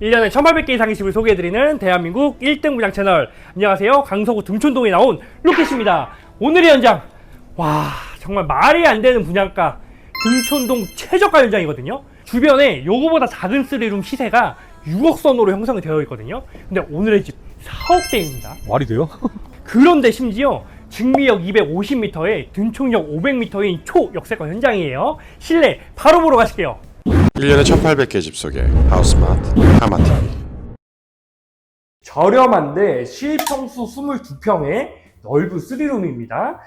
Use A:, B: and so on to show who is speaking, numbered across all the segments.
A: 1년에 1800개 이상의 집을 소개해드리는 대한민국 1등 분양 채널. 안녕하세요. 강서구 등촌동에 나온 로켓입니다. 오늘의 현장. 와 정말 말이 안 되는 분양가. 등촌동 최저가 현장이거든요. 주변에 요거보다 작은 쓰리룸 시세가 6억 선으로 형성이 되어 있거든요. 근데 오늘의 집 4억대입니다.
B: 말이 돼요?
A: 그런데 심지어 증미역 250m에 등촌역 500m인 초역세권 현장이에요. 실내 바로 보러 가실게요
C: 1년에 1800개 집 소개 하우스마트 하마TV
A: 저렴한데 실평수 22평에 넓은 3룸입니다.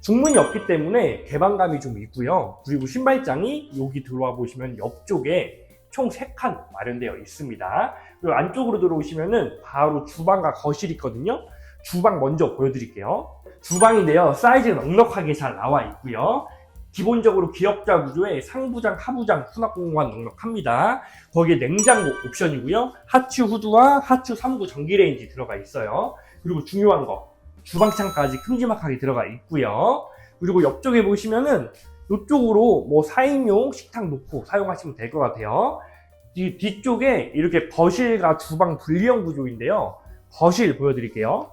A: 중문이 없기 때문에 개방감이 좀 있고요. 그리고 신발장이 여기 들어와 보시면 옆쪽에 총 3칸 마련되어 있습니다. 그리고 안쪽으로 들어오시면은 바로 주방과 거실이 있거든요. 주방 먼저 보여드릴게요. 주방인데요. 사이즈 넉넉하게 잘 나와 있고요. 기본적으로 기역자 구조에 상부장, 하부장, 수납 공간 넉넉합니다. 거기에 냉장고 옵션이고요. 하추 후드와 하추 3구 전기레인지 들어가 있어요. 그리고 중요한 거 주방창까지 큼지막하게 들어가 있고요. 그리고 옆쪽에 보시면은 이쪽으로 뭐 4인용 식탁 놓고 사용하시면 될 것 같아요. 이 뒤쪽에 이렇게 거실과 주방 분리형 구조인데요. 거실 보여드릴게요.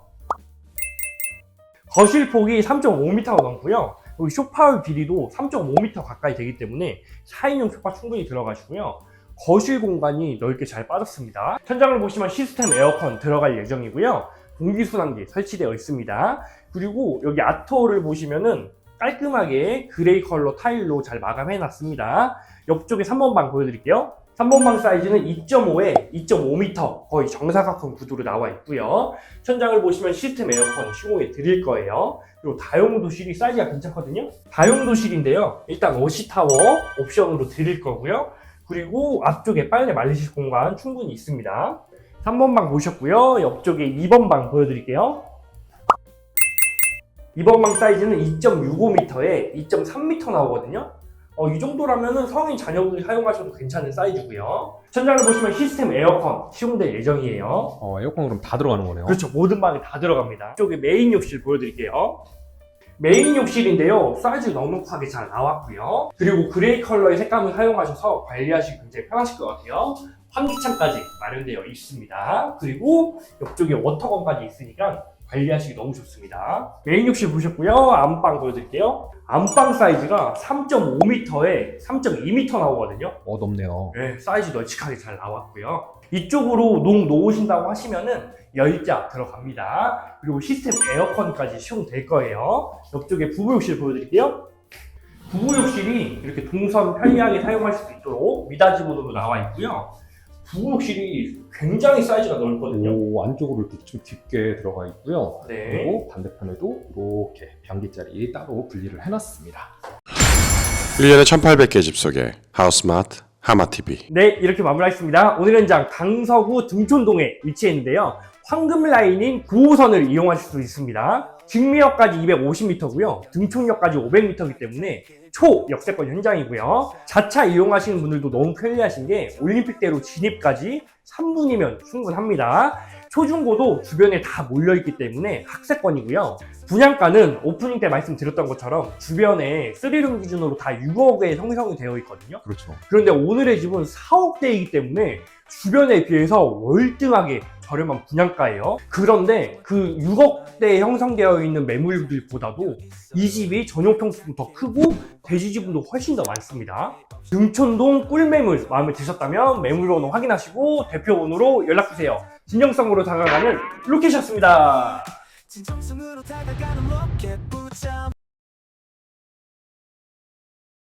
A: 거실 폭이 3.5m가 넘고요. 여기 쇼파 길이도 3.5m 가까이 되기 때문에 4인용 쇼파 충분히 들어가시고요. 거실 공간이 넓게 잘 빠졌습니다. 천장을 보시면 시스템 에어컨 들어갈 예정이고요. 공기순환기 설치되어 있습니다. 그리고 여기 아트홀을 보시면은 깔끔하게 그레이 컬러 타일로 잘 마감해 놨습니다. 옆쪽에 3번 방 보여드릴게요. 3번 방 사이즈는 2.5에 2.5m 거의 정사각형 구도로 나와 있고요. 천장을 보시면 시스템 에어컨 시공해 드릴 거예요. 그리고 다용도실이 사이즈가 괜찮거든요. 다용도실인데요. 일단 워시타워 옵션으로 드릴 거고요. 그리고 앞쪽에 빨래 말리실 공간 충분히 있습니다. 3번 방 보셨고요. 옆쪽에 2번 방 보여드릴게요. 2번 방 사이즈는 2.65m에 2.3m 나오거든요. 어, 이 정도라면 성인 자녀분이 사용하셔도 괜찮은 사이즈고요. 천장을 보시면 시스템 에어컨 시공될 예정이에요.
B: 어, 에어컨 그럼 다 들어가는 거네요.
A: 그렇죠. 모든 방에 다 들어갑니다. 이쪽에 메인 욕실 보여드릴게요. 메인 욕실인데요. 사이즈 넉넉하게 잘 나왔고요. 그리고 그레이 컬러의 색감을 사용하셔서 관리하시기 굉장히 편하실 것 같아요. 환기창까지 마련되어 있습니다. 그리고 옆쪽에 워터건까지 있으니까 관리하시기 너무 좋습니다. 메인 욕실 보셨고요. 안방 보여드릴게요. 안방 사이즈가 3.5m에 3.2m 나오거든요.
B: 어, 넓네요.
A: 네, 사이즈 널찍하게 잘 나왔고요. 이쪽으로 농 놓으신다고 하시면은 열자 들어갑니다. 그리고 시스템 에어컨까지 시공될 거예요. 옆쪽에 부부욕실 보여드릴게요. 부부욕실이 이렇게 동선 편리하게 사용할 수 있도록 미닫이 모드로 나와 있고요. 부부욕실이 굉장히 사이즈가 넓거든요.
B: 오, 안쪽으로 이렇게 좀 깊게 들어가 있고요.
A: 네.
B: 그리고 반대편에도 이렇게 변기자리 따로 분리를 해놨습니다.
C: 1년에 1800개 집 소개 하우스마트 하마TV
A: 네, 이렇게 마무리하겠습니다. 오늘 현장 강서구 등촌동에 위치해 있는데요. 황금 라인인 9호선을 이용하실 수 있습니다. 직미역까지 250m고요. 등촌역까지 500m이기 때문에 초 역세권 현장이고요. 자차 이용하시는 분들도 너무 편리하신 게 올림픽대로 진입까지 3분이면 충분합니다. 초중고도 주변에 다 몰려있기 때문에 학세권이고요. 분양가는 오프닝 때 말씀드렸던 것처럼 주변에 3룸 기준으로 다 6억에 형성이 되어 있거든요.
B: 그렇죠.
A: 그런데 오늘의 집은 4억대이기 때문에 주변에 비해서 월등하게 저렴한 분양가예요. 그런데 그 6억대에 형성되어 있는 매물들보다도 이 집이 전용 평수도 더 크고 대지 지분도 훨씬 더 많습니다. 등촌동 꿀매물 마음에 드셨다면 매물 번호 확인하시고 대표 번호로 연락 주세요. 진정성으로 다가가는 로켓이었습니다.
D: 진정성으로 다가가는 로켓 붙잡아